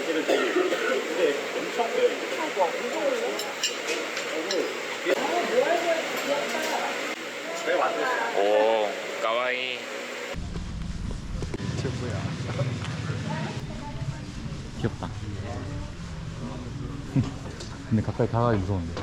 근데 엄청 커요. 왜 만들었어? 오 까와이 최고야. 귀엽다 근데 가까이 다가기 무서운데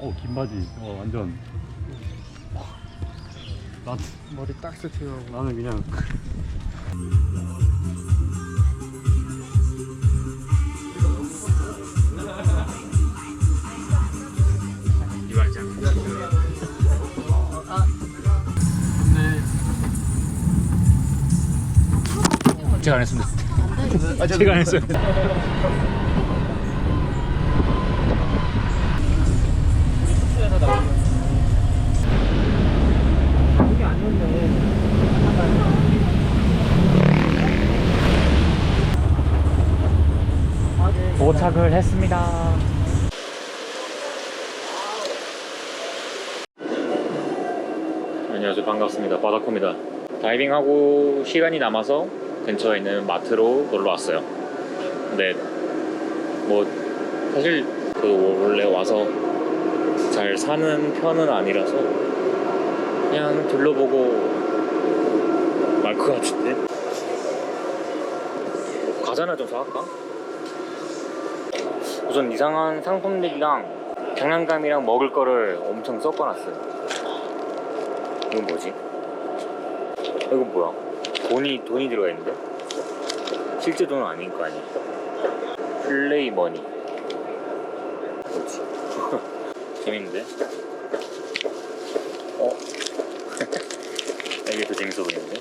어, 긴 바지. 어, 완전. 난, 머리 딱 세팅하고 나는 그냥. 제가 안 했습니다 제가 안 했어요 도착을 했습니다. 안녕하세요. 반갑습니다. 바다코입니다. 다이빙하고 시간이 남아서 근처에 있는 마트로 놀러 왔어요. 근데 뭐 사실 그 원래 와서 잘 사는 편은 아니라서 그냥 둘러보고 말 것 같은데 과자나 좀 사갈까? 우선 이상한 상품들이랑 장난감이랑 먹을 거를 엄청 섞어놨어요. 이건 뭐지? 이건 뭐야? 돈이 돈이 들어가 있는데? 실제 돈은 아닐 거 아니야? 플레이 머니. 뭐지? 재밌는데? 어? 이게 더 재밌어 보이는데?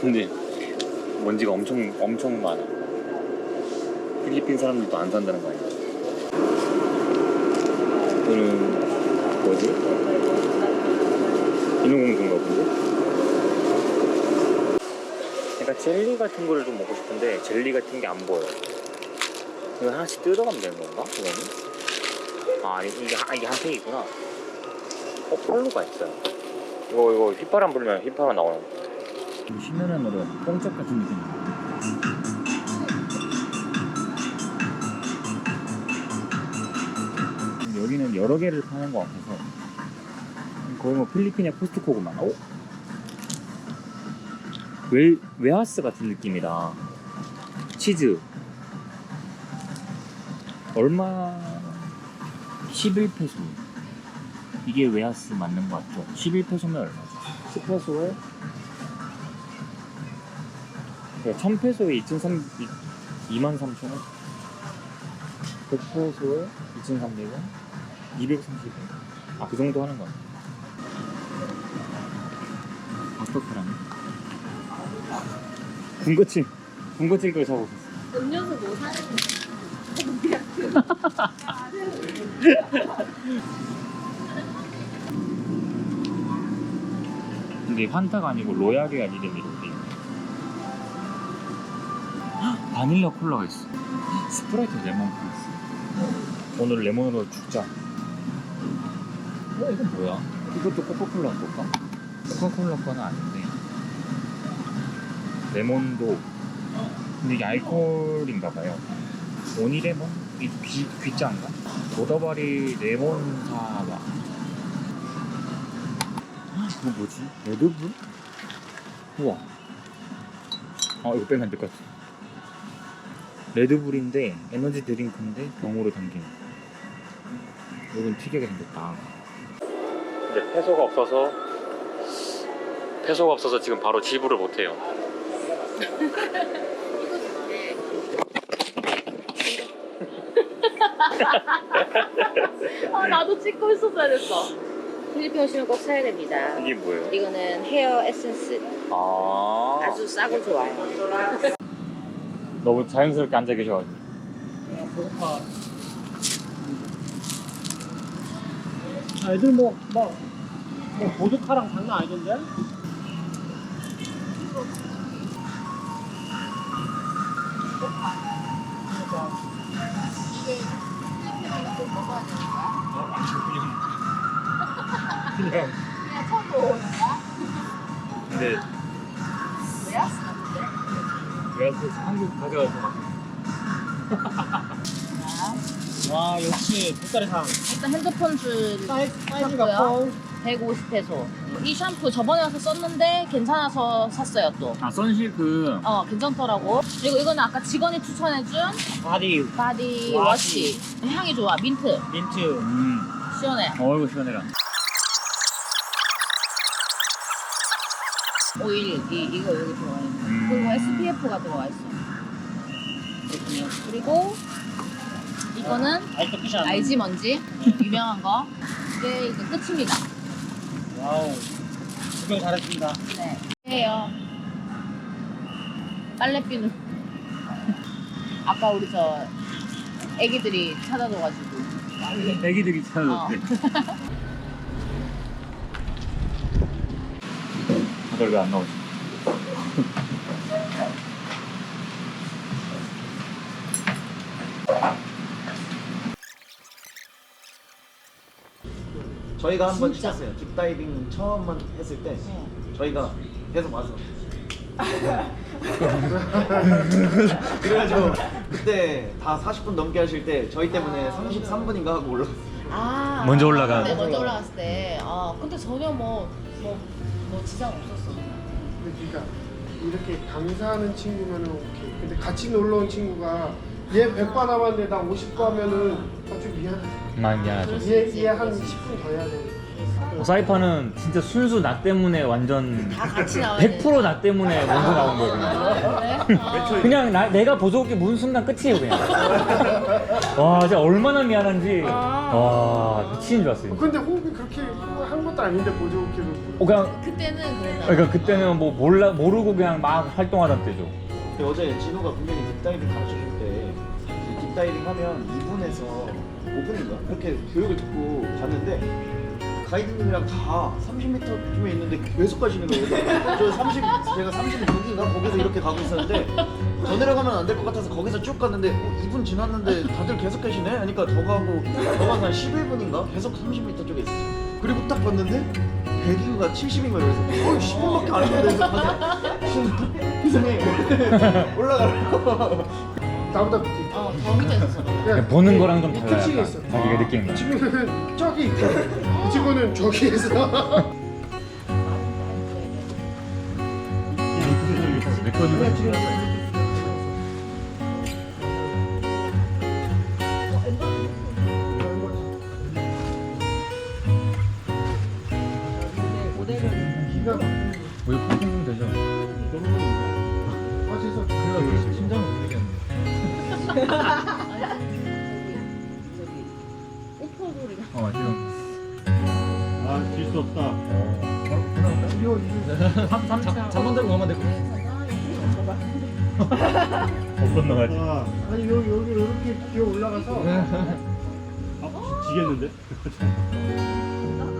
근데 먼지가 엄청 엄청 많아. 필리핀 사람들도 안 산다는 거 아니야? 이거는 뭐지? 인어공주인가 본데? 약간 젤리 같은 거를 좀 먹고 싶은데 젤리 같은 게 안 보여. 이거 하나씩 뜯어가면 되는 건가? 이거는? 아 이게, 한- 이게 한 팩이구나. 어 팔로가 있어요. 이거 이거 휘파람 불면 휘파람 나오는 거. 신선한 으로 뽕짝 같은 느낌. 여기는 여러 개를 파는 것 같아서 거의 뭐 필리핀의 코스트코구만. 어? 웨, 웨하스 같은 느낌이다. 치즈. 얼마? 11페소. 이게 웨하스 맞는 것 같죠? 11페소면 얼마죠? 10페소에 1000페소에 2,300, 23,000원? 100페소에 2,300원? 230원? 아, 그 정도 하는 거 같아. 어떡하라네? 군것질, 군것질 걸 사고 있었어. 음료수 뭐 사는 근데 환타가 아니고 로얄이란 이름이 이렇게. 헉, 바닐라 콜라가 있어. 스프라이트 레몬 플러스. 오늘 레몬으로 죽자. 어, 이건 뭐야? 이것도 코카콜라 걸까? 코카콜라 거는 아닌데. 레몬도 근데 이게 알코올인가 봐요. 오니레몬? 이 귀, 귀자인가? 도더바리 레몬 사와. 이거 뭐지? 레드불? 우와. 아 이거 빼면 안 될 것 같아. 레드불인데 에너지 드링크인데 병으로 담긴. 이건 특이하게 생겼다. 근데 페소가 없어서 페소가 없어서 지금 바로 지불을 못해요. 아 나도 찍고 있었어야 됐어. 필리핀 오시면 꼭 사야 됩니다. 이게 뭐예요? 이거는 헤어 에센스 아 아주 싸고 좋아요. 너무 자연스럽게 앉아 계셔가지고. 애들 뭐, 뭐, 뭐 보드카랑 장난 아니던데? 그냥 그냥 처음 보는 거야? 근데 왜야? 쓰는데? 내가 그 한국 가져와서 와, 역시 보따리 상. 일단 핸드폰 줄 샀고요. 커. 150페소. 이 샴푸 저번에 와서 썼는데 괜찮아서 샀어요 또. 아 선실크 어 괜찮더라고. 그리고 이거는 아까 직원이 추천해준 바디, 바디. 워시. 향이 좋아. 민트. 민트. 음 시원해. 어이구 시원해라 오일 이 이거 여기 들어가 있는. 음. 그리고 SPF가 들어가 있어. 그리고 이거는. 알지 뭔지 유명한 거. 이게 이제 끝입니다. 와우. 구경 잘했습니다. 네. 해요. 빨래비누. 아까 우리 저 애기들이 찾아줘가지고. 애기들이 어. 찾아줬대 다들 왜안 나오지? 저희가 한번 진짜? 찍었어요. 딥다이빙 처음만 했을 때 저희가 계속 와서 그래가지고 그때 다 40분 넘게 하실 때 저희 때문에 33분인가 하고 올라갔어요. 아. 먼저 올라가. 네, 먼저 올라갔을 때. 아, 근데 전혀 뭐, 뭐, 뭐 지장 없었어. 그러니까 이렇게 강사하는 친구면은 오케이. 근데 같이 놀러 온 친구가 얘 100바 남았는데 나 50바 하면은 나좀 미안해. 난 미안하죠 얘얘한 10분 더 해야 돼. 어, 사이파는 진짜 순수 나 때문에 완전 다 같이 나와야 100%나 때문에 먼저 나온 거거든요 그래? 아. 그냥 나, 내가 보조개 문 순간 끝이에요 그냥 와 진짜 얼마나 미안한지 아. 와 미치는 줄 알았어요 근데 호흡이 그렇게 한 것도 아닌데 보조기를. 어, 그냥 그때는 그랬나? 그러니까 그때는 뭐 몰라 모르고 그냥 막 활동하던 때죠 근데 어제 진호가 분명히 딥다이빙 가르쳐줄 때딥 다이빙 하면 2분에서 5분인가 그렇게 교육을 듣고 갔는데 가이드님이랑 다 30m쯤에 있는데 계속 가시는 거예요. 저 30, 제가 36인가 거기서 이렇게 가고 있었는데 더 내려가면 안 될 것 같아서 거기서 쭉 갔는데 어, 2분 지났는데 다들 계속 계시네? 하니까 더 가고 더 가서 한 11분인가 계속 30m 쪽에 있었어요. 그리고 딱 봤는데 배기구가 70인가 그래서 어 10분밖에 안 했는데 그래서 이상해 올라가라고 나보다 밑에. 어, 더 밑에 있었어. 그냥 보는 거랑 좀이 달라요 특징이 약간 있어. 자기가 느끼는 이거 친구는 저기 있고 이 친구는 저기에서. 내 거는 어 지금 아, 질 수 없다. 이거. 잠만 들고 가면 되고 못 건너가지 아, 아니 여기 여기 이렇게 기어 올라가서 아, 지겠는데?